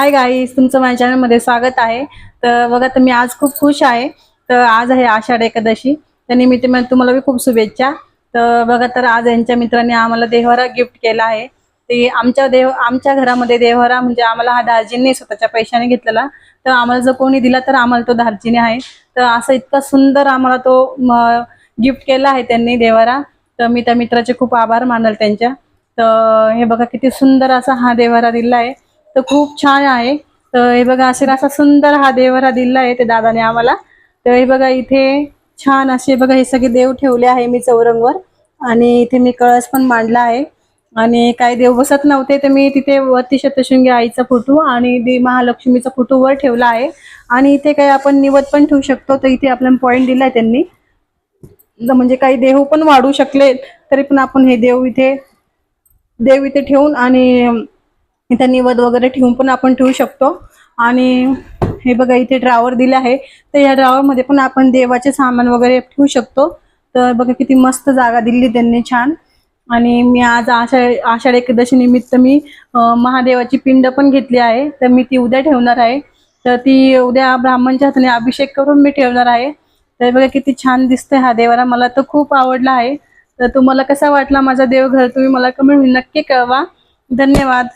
Hi guys तुमचं माझ्या चॅनलमध्ये स्वागत आहे. तर बघा तर मी आज खूप खुश आहे. तर आज आहे आषाढ एकादशी. त्या निमित्ताने तुम्हाला बी खूप शुभेच्छा. तर बघा तर आज यांच्या मित्रांनी आम्हाला देवहारा गिफ्ट केला आहे. ते आमच्या देव आमच्या घरामध्ये देवहारा म्हणजे आम्हाला हा दार्जिनी स्वतःच्या पैशाने घेतलेला. तर आम्हाला जर कोणी दिला तर आम्हाला तो दार्जिनी आहे. तर असं इतका सुंदर आम्हाला तो गिफ्ट केला आहे त्यांनी देवारा. तर मी त्या मित्राचे खूप आभार मानल त्यांच्या. तर हे बघा किती सुंदर असा हा देवारा दिला आहे. तर खूप छान आहे. तर हे बघा असे असा सुंदर हा देवरा दिला आहे ते दादाने आम्हाला. तर हे बघा इथे छान असे बघा हे सगळे देव ठेवले आहे मी चौरंगवर. आणि इथे मी कळस पण मांडला आहे. आणि काही देव बसत नव्हते तर मी तिथे वरती शतशृंगी आईचा फोटो आणि दे महालक्ष्मीचा फोटो वर ठेवला आहे. आणि इथे काही आपण निवत पण ठेवू शकतो तर इथे आपल्याला पॉईंट दिलाय त्यांनी. म्हणजे काही देव पण वाढू शकले तरी पण आपण हे देव इथे देव इथे ठेवून आणि इथे निवद वगैरे ठेवून पण आपण ठेवू शकतो. आणि हे बघा इथे ड्रावर दिले आहे. तर या ड्रावरमध्ये पण आपण देवाचे सामान वगैरे ठेवू शकतो. तर बघा किती मस्त जागा दिली त्यांनी छान. आणि मी आज आषाढ आषाढ एकादशी निमित्त मी महादेवाची पिंड पण घेतली आहे. तर मी ती उद्या ठेवणार आहे. तर ती उद्या ब्राह्मणच्या हाताने अभिषेक करून मी ठेवणार आहे. तर बघा किती छान दिसतंय हा देवारा मला तर खूप आवडला आहे. तर तुम्हाला कसा वाटला माझा देवघर? तुम्ही मला कमेंट नक्की कळवा. धन्यवाद.